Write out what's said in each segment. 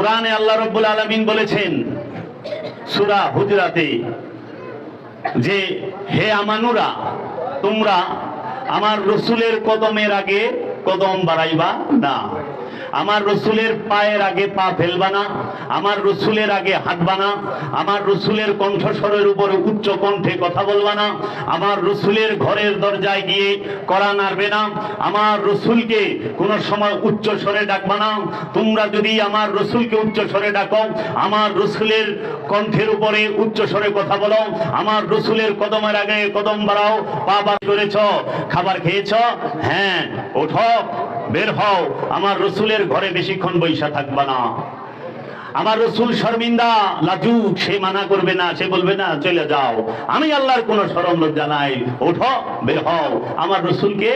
কোরআনে আল্লাহ রব্বুল আলমিন বলেছেন, সুরা হুজরাতে যে, হে আমানুরা, তোমরা আমার রসুলের কদমের আগে কদম বাড়াইবা না। আমার রসুলের পায়ের আগে পা ফেলবা না আমার রসুলের আগে হাঁটবা না আমার রসুলের কণ্ঠস্বরের উপরে উচ্চ কণ্ঠে কথা বলবা না আমার রসুলের ঘরের দরজায় গিয়ে করা নাড়বে না আমার রসুলকে কোনো সময় উচ্চ স্বরে ডাকবা না তোমরা যদি আমার রসুলকে উচ্চ স্বরে ডাকো, আমার রসুলের কণ্ঠের উপরে উচ্চ স্বরে কথা বলো, আমার রসুলের কদমের আগে কদম বাড়াও, পা বার করেছ, খাবার খেয়েছ হ্যাঁ ওঠো। বের হও, আমার রসুলের ঘরে বেশিক্ষণ বৈশা থাকবা না। আমার রসুল শর্মিন্দা লাজুক, সে মানা করবে না, সে বলবে না, চলে যাও। আমি আল্লাহর কোন সরম জানাই। নাই ওঠো, বের হও। আমার রসুলকে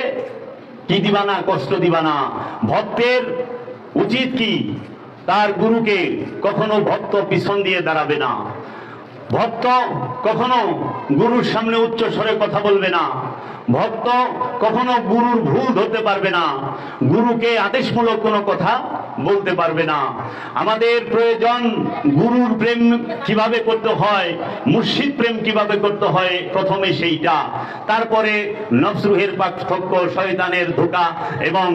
কি দিবা না কষ্ট দিবা না ভক্তের উচিত কি? তার গুরুকে কখনো ভক্ত পিছন দিয়ে দাঁড়াবে না। ভক্ত কখনো গুরুর সামনে উচ্চ স্বরে কথা বলবে না। ভক্ত কখনো গুরুর ভুল ধরতে পারবে না। গুরুকে আদেশমূলক কোনো কথা বলতে পারবে না। আমাদের প্রয়োজন গুরুর প্রেম কীভাবে করতে হয়, মুর্শিদ প্রেম কীভাবে করতে হয়, প্রথমে সেইটা। তারপরে নফসরুহের পার্থক্য শয়তানের ধোকা এবং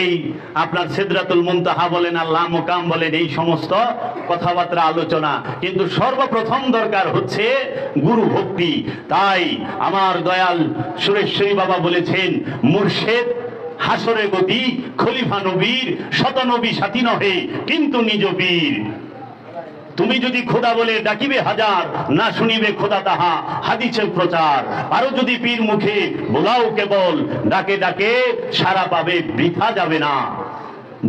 এই আপনার সিদরাতুল মুনতাহা বলেন আল্লাহ মোকাম বলেন, এই সমস্ত কথাবার্তা আলোচনা। কিন্তু সর্বপ্রথম দরকার হচ্ছে গুরু ভক্তি। তাই আমার দয়াল সুরেশ্বরী বাবা বলেছেন, মুর্শেদ হাসরে গতি খলিফা নবীর শতনবী সাথী নহে, কিন্তু নিজ বীর। তুমি যদি খোদা বলে ডাকিবে হাজার, না শুনিবে খোদা তাহা হাদিছে প্রচার। আরও যদি পীর মুখে বোলাও কেবল, ডাকে ডাকে সারা পাবে, বৃথা যাবে না।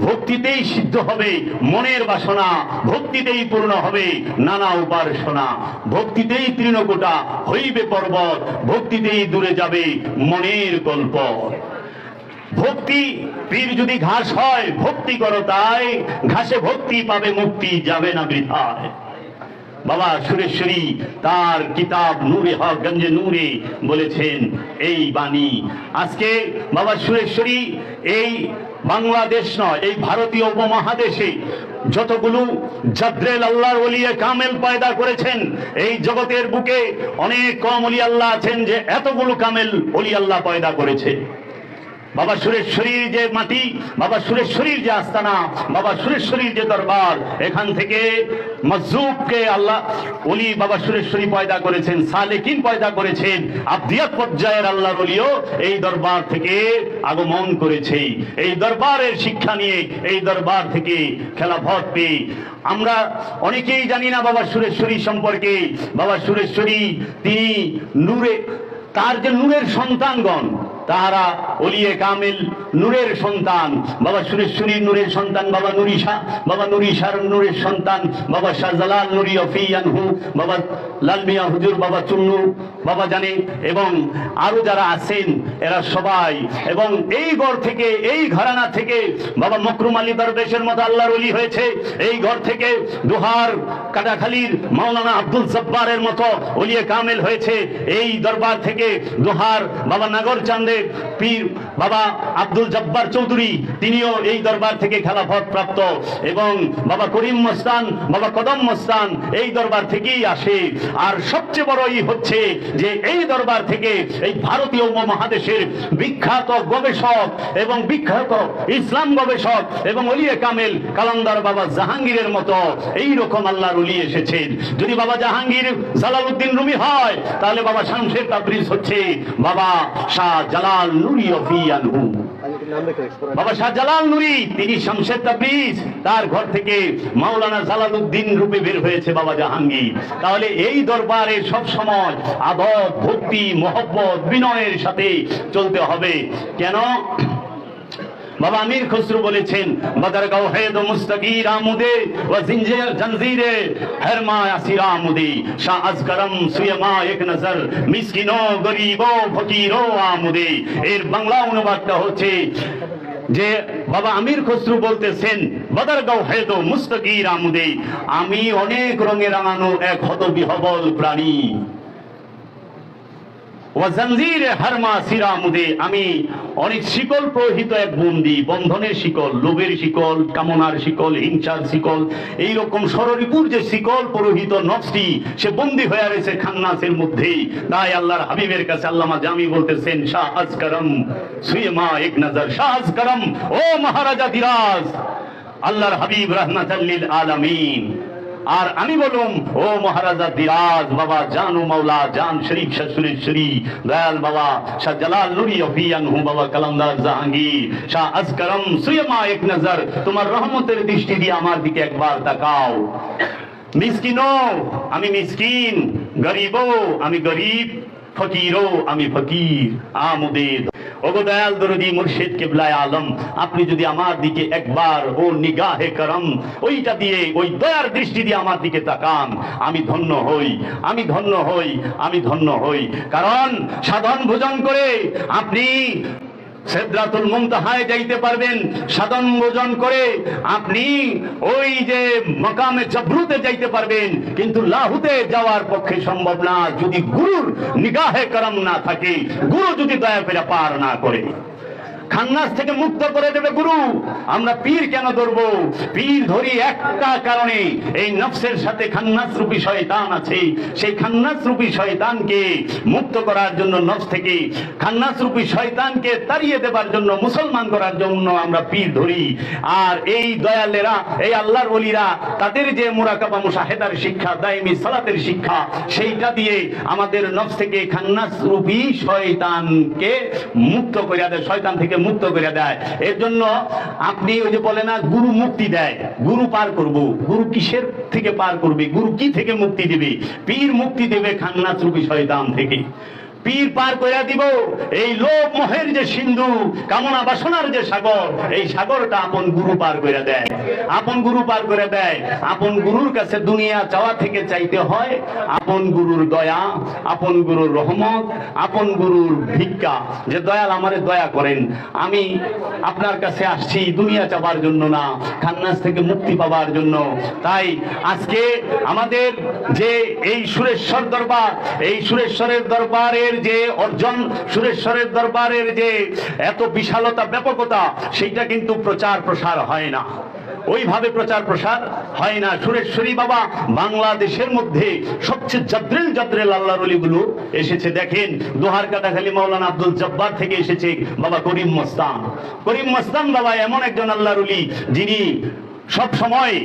ভক্তিতেই সিদ্ধ হবে, মনের বাসনা, ভক্তিতেই পূর্ণ হবে, নানা উপাসনা ভক্তিতেই তৃণকোটা হইবে পর্বত, ভক্তিতেই দূরে যাবে মনের গল্প। ভক্তি, পীর যদি ঘাস হয়, ভক্তি করো তাই। ঘাসে ভক্তি পাবে, মুক্তি যাবে না বৃথায়। বাবা সুরেশ্বরী তার কিতাব নূরে হক গঞ্জে নূরে বলেছেন এই বাণী। আজকে বাবা সুরেশ্বরী এই বাংলাদেশ নয়, এই ভারতীয় উপমহাদেশে যতগুলো জাদ্রেল আল্লাহর ওলিয়ে কামেল পয়দা করেছেন, এই জগতের বুকে অনেক কম অলি আল্লাহ আছেন যে এতগুলো কামেল অলি আল্লাহ পয়দা করেছে। বাবা সুরেশ্বরীর যে মাটি, বাবা সুরেশ্বরীর যে আস্তানা, বাবা সুরেশ্বরীর যে দরবার, এখান থেকে মজুবকে আল্লাহ অলি বাবা সুরেশ্বরী পয়দা করেছেন, সালেকিন পয়দা করেছেন, আবদিয়াত পর্যায়ের আল্লাহ অলিও এই দরবার থেকে আগমন করেছে। এই দরবারের শিক্ষা নিয়ে, এই দরবার থেকে খেলাফত পেয়ে। আমরা অনেকেই জানি না বাবা সুরেশ্বরী সম্পর্কে। বাবা সুরেশ্বরী, তিনি নূরে, তার যে নূরের সন্তানগণ তাহারা অলিয়ে কামিল নূরের সন্তান। বাবা সুরেশ্বরী নূরের সন্তান, বাবা নুরিশা, বাবা নুরিশার নূরের সন্তান, বাবা শাহজালাল নুরি অফিয়ানহু বাবা লাল মিয়া হুজুর, বাবা চুন্নু, বাবা জানে, এবং আরও যারা আছেন, এরা সবাই। এবং এই ঘর থেকে, এই ঘরানা থেকে বাবা মকরুম আলী দরবেশের মতো আল্লাহর অলি হয়েছে। এই ঘর থেকে দোহার কাটাখালীর মাওলানা আব্দুল জব্বারের মতো ওলিয়ে কামেল হয়েছে। এই দরবার থেকে দোহার বাবা নাগর চান্দের পীর বাবা আব্দুল জব্বার চৌধুরী, তিনিও এই দরবার থেকে খেলাফত প্রাপ্ত। এবং বাবা করিম মস্তান, বাবা কদম মস্তান এই দরবার থেকেই আসে। আর সবচেয়ে বড়ই হচ্ছে যে এই দরবার থেকে এই ভারতীয় উপমহাদেশের বিখ্যাত গবেষক এবং বিখ্যাত ইসলাম গবেষক এবং অলিয়ে কামেল কালান্দার বাবা জাহাঙ্গীরের মতো এই রকম আল্লাহর অলি এসেছেন। যদি বাবা জাহাঙ্গীর জালালউদ্দিন রুমি হয়, তাহলে বাবা শামশের তাবরিজ হচ্ছে বাবা শাহ জালাল নুরি অফিয়ানহু বাবা শাহজালাল নুরি, তিনি শমশেদ তাবিজ তার ঘর থেকে মাওলানা জালালউদ্দিন রূপে বের হয়েছে বাবা জাহাঙ্গীর। তাহলে এই দরবারে সব সময় আদব, ভক্তি, মহব্বত, বিনয়ের সাথে চলতে হবে। কেন? বাবা আমির খসরু বলেছেন বদরগাঁও হেদ মুস্তাকির আমুদে ও জিঞ্জির জঞ্জিরে হরমা আসির আমুদে, শাহ আজগরম সুয়মা এক নজর মিসকিনো গরিবো ফকিরো আমুদে। এর বাংলা অনুবাদটা হচ্ছে যে, বাবা আমির খসরু বলতেছেন বদরগাঁও হেদ মুস্তাকির আমুদে, আমি অনেক রঙে রাঙানো এক হত বিহবল প্রাণী ওয়াজানজির হারমা সিরা মুদে আমি অনেক শিকল, প্রহিত এক বন্দি, বন্ধনের শিকল, লোভের শিকল, কামনার শিকল, হিংসার শিকল এই রকম সররিপুর যে শিকল পুরোহিত সে বন্দি হয়ে রয়েছে খান্নাসের মধ্যেই। তাই আল্লাহর হাবিবের কাছে আল্লামা জামি বলতেছেন, শাহ আজকরম সুয়েমা এক নজর, শাহ আজকরম, ও মহারাজা দিরাজ, আল্লাহর হাবিব রহমাতাল্লিল আলামিন। আর আমি বলুম, ও মহারাজা দিরাজ বাবা, জানু মাওলা, জান শরীফ শাশুরের শরী দয়াল বাবা, শাহ জালাল নুরি অফিয়ান হু বাবা, কালামদার জাহাঙ্গীর, শাহ আজকরম সুয়মা এক নজর, তোমার রহমতের দৃষ্টি দিয়ে আমার দিকে একবার তাকাও। মিসকিনো আমি মিসকিন, গরিবও, আমি গরিব, ফকিরও, আমি ফকির, আমুদের ওগো দয়াল দরদি মুর্শিদ কিবলায় আলম, আপনি যদি আমার দিকে একবার, ও নিগাহে করম, ওইটা দিয়ে, ওই দয়ার দৃষ্টি দিয়ে আমার দিকে তাকান। আমি ধন্য হই, আমি ধন্য হই, আমি ধন্য হই। কারণ সাধন ভোজন করে আপনি সেদ্রাতুল মুমতাহায় যাইতে পারবেন সাধন ভোজন করে আপনি ওই যে মকামে জবরুতে যাইতে পারবেন, কিন্তু লাহুতে যাওয়ার পক্ষে সম্ভব না। যদি গুরুর নিগাহে করম না থাকে, গুরু যদি দয়া পেরা পার না করে। খান্নাস থেকে মুক্ত করে দেবে গুরু। আমরা পীর কেন ধরবো? পীর ধরি একটা কারণে। এই নফসের সাথে খান্নাস রূপী শয়তান আছে। সেই খান্নাস রূপী শয়তানকে মুক্ত করার জন্য নফস থেকে খান্নাস রূপী শয়তানকে তাড়িয়ে দেবার জন্য, মুসলমান করার জন্য আমরা পীর ধরি। আর এই দয়ালেরা, এই আল্লাহর বলিরা তাদের যে মুরাকাবা মুশাহেদার শিক্ষা দাইমি সালাতের শিক্ষা, সেইটা দিয়ে আমাদের নফস থেকে খান্নাস রূপী শয়তানকে মুক্ত করে দেয়। শয়তান থেকে মুক্ত করে দেয়। এর জন্য আপনি ওই যে বলে না, গুরু মুক্তি দেয়। গুরু পার করব। গুরু কিসের থেকে পার করবে? গুরু কি থেকে মুক্তি দিবে? পীর মুক্তি দেবে খান্নাস রূপী শয়তান থেকে। পীর পার করে দিব, এই লোভ মোহের যে সিন্ধু, কামনা বাসনার যে সাগর, এই সাগরটা আপন গুরু পার করে দেয়। আপন গুরু পার করে দেয়, আপন গুরুর কাছে দুনিয়া চাওয়া থেকে চাইতে হয়, আপন গুরুর দয়া, আপন গুরুর রহমত, আপন গুরুর ভিক্ষা, যে দয়াল আমারে দয়া করেন। আমি আপনার কাছে আসছি দুনিয়া চাবার জন্য না, খান্নাস থেকে মুক্তি পাবার জন্য। তাই আজকে আমাদের যে এই সুরেশ্বর দরবার, এই সুরেশ্বরের দরবারের যে অর্জন, সুরেশ্বরের দরবারের যে এত বিশালতা, ব্যাপকতা, সেইটা কিন্তু প্রচার প্রসার হয় না। ওইভাবে প্রচার প্রসার হয় না। সুরেশ্বরী বাবা বাংলাদেশের মধ্যে সবচেয়ে জাদ্রেল জাদ্রেল আল্লাহর অলিগুলো এসেছে। দেখেন, দোহার কাটাখালী মাওলানা আব্দুল জব্বার থেকে এসেছে বাবা করিম মস্তান। করিম মস্তান বাবা এমন একজন আল্লাহর অলি যিনি সব সময়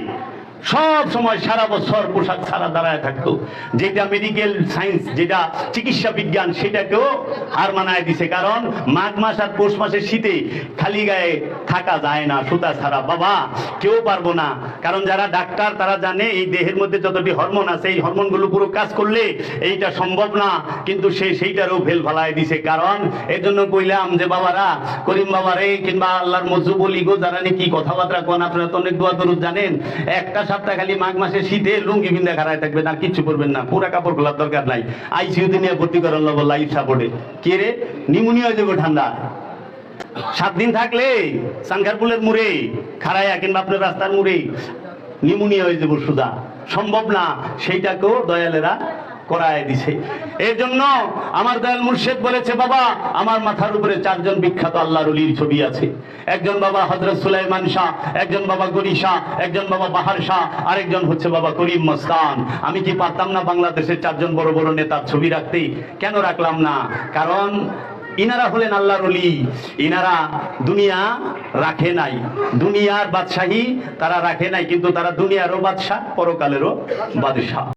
সব সময় সারা বছর পোশাক ছাড়া দাঁড়ায় থাকতো। যেটা মেডিকেল সায়েন্স যেটা চিকিৎসা বিজ্ঞান, সেটাকেও হার মানায় দিছে। কারণ মাঘ মাস আর পৌষ মাসের শীতে খালি গায়ে থাকা যায় না, সুতা ছাড়া। বাবা, কেউ পারব না। কারণ যারা ডাক্তার, তারা জানে এই দেহের মধ্যে যতটি হরমোন আছে, এই হরমোনগুলো পুরো কাজ করলে এইটা সম্ভব না। কিন্তু সে সেইটারও ফেল ফালায় দিছে। কারণ এর জন্য কইলাম যে, বাবারা, করিম বাবারে কিংবা আল্লাহর মজুব লিগো যারা নাকি কথাবার্তা কোন, আপনারা তো অনেক দোয়া জানেন। একটা সপ্তাহ খালি মাঘ মাসে শীতে লুঙ্গি বিন্দা খারায় থাকবেন, আর কিচ্ছু করবেন না। পুরা কাপড় খোলার দরকার নাই। আইসিউতে নিয়ে ভর্তি করার লব লাইফ সাপোর্টে কে রে? নিমোনিয়া হয়ে যাবে ঠান্ডা। সাত দিন থাকলে সাংখারপুলের মুড়ে খারায়া কিংবা আপনার রাস্তার মুড়ে। নিমোনিয়া হয়ে যাব সুদা। সম্ভব না। সেইটাকেও দয়ালেরা করায় দিছে। এর জন্য আমার দয়াল মুর্শেদ বলেছে, বাবা, আমার মাথার উপরে চারজন বিখ্যাত আল্লাহর অলির ছবি আছে। একজন বাবা হজরত সুলাইমান শাহ, একজন বাবা গরি শাহ, একজন বাবা বাহার শাহ, আরেকজন হচ্ছে বাবা করিম মস্তান। আমি কি পারতাম না বাংলাদেশের চারজন বড় বড় নেতার ছবি রাখতে? কেন রাখলাম না? কারণ ইনারা হলেন আল্লাহর অলি ইনারা দুনিয়া রাখে নাই। দুনিয়ার বাদশাহী তারা রাখে নাই, কিন্তু তারা দুনিয়ারও বাদশাহ, পরকালেরও বাদশাহ।